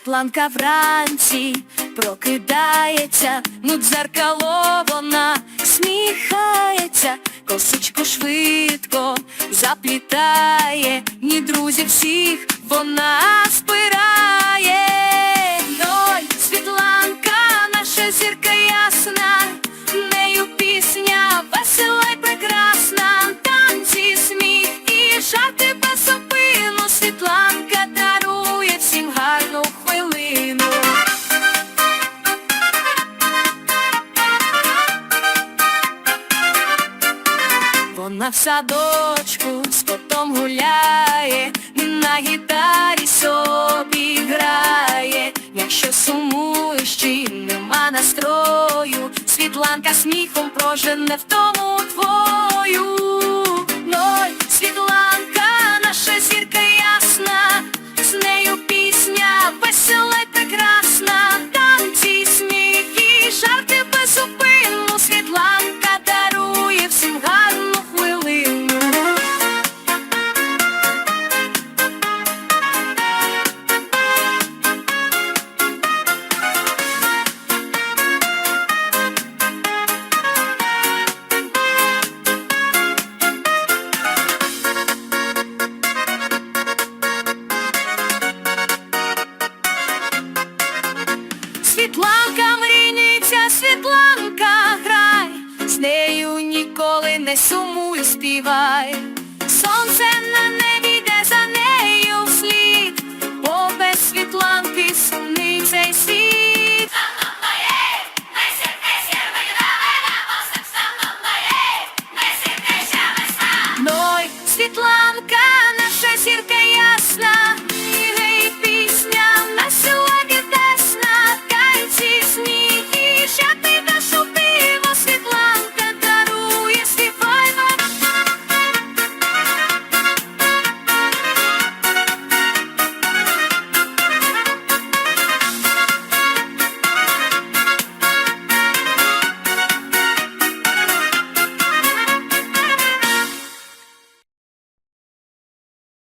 Світланка вранці прокидається, ну дзеркало вона сміхається, косичку швидко заплітає, ні друзів всіх вона спирає. В садочку з котом гуляє, на гітарі собі грає. Якщо сумуєш чи нема настрою, Світланка сміхом прожене в тому твою. Світланка, мрійниця, Світланка, грай, з нею ніколи не сумуй, співай. Сонце на небі